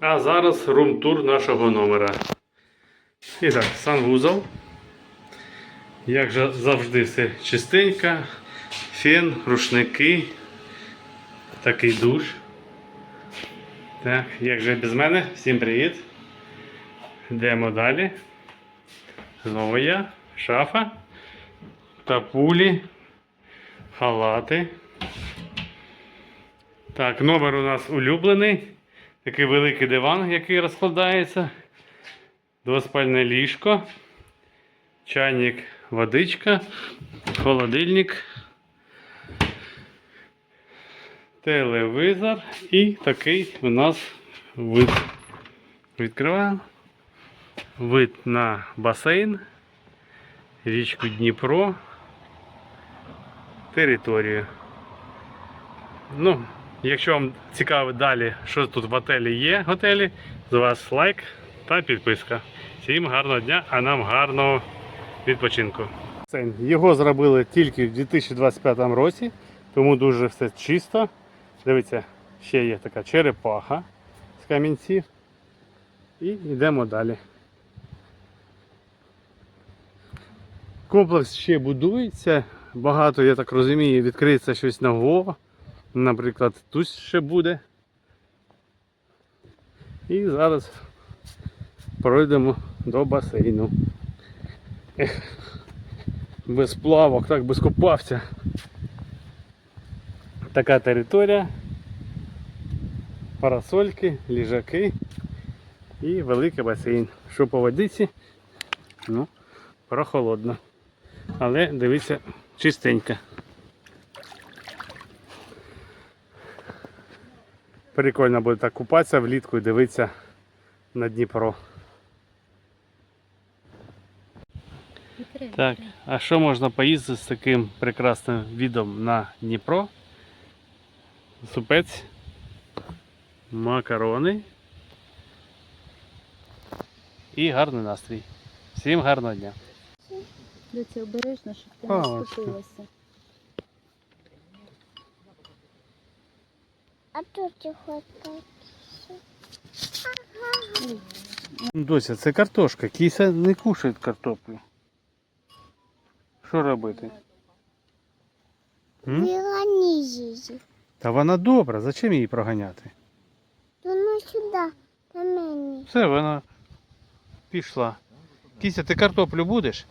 А зараз рум-тур нашого номера. І так, санвузол. Як же завжди все чистенько. Фен, рушники. Такий душ. Так, як же без мене? Всім привіт. Йдемо далі. Знову я, шафа, тапулі, халати. Так, номер у нас улюблений. Такий великий диван, який розкладається. Двоспальне ліжко. Чайник, водичка, холодильник. Телевізор і такий у нас вид. Відкриваємо. Вид на басейн, річку Дніпро, територію. Ну, якщо вам цікаво далі, що тут в отелі є, готелі, з вас лайк та підписка. Всім гарного дня, а нам гарного відпочинку. Його зробили тільки в 2025 році, тому дуже все чисто. Дивіться, ще є така черепаха з камінців. І йдемо далі. Комплекс ще будується. Багато, я так розумію, відкриється щось нового. Наприклад, тут ще буде. І зараз пройдемо до басейну. Ех, без плавок, так без купався. Така територія. Парасольки, ліжаки і великий басейн. Що по водиці? Ну, прохолодно. Але дивіться, чистенько. Прикольно буде так купатися влітку і дивитися на Дніпро. Так, а що можна поїсти з таким прекрасним відом на Дніпро? Супець, макарони і гарний настрій. Всім гарного дня! Доці обережно, щоб ти не ось. А тут ти хочеш? Дося, це картошка. Кіся не кушає картоплю. Що робити? М? Її. Та вона добра, зачем її проганяти? Вона сюди, до мене. Все, вона пішла. Кіся, ти картоплю будеш?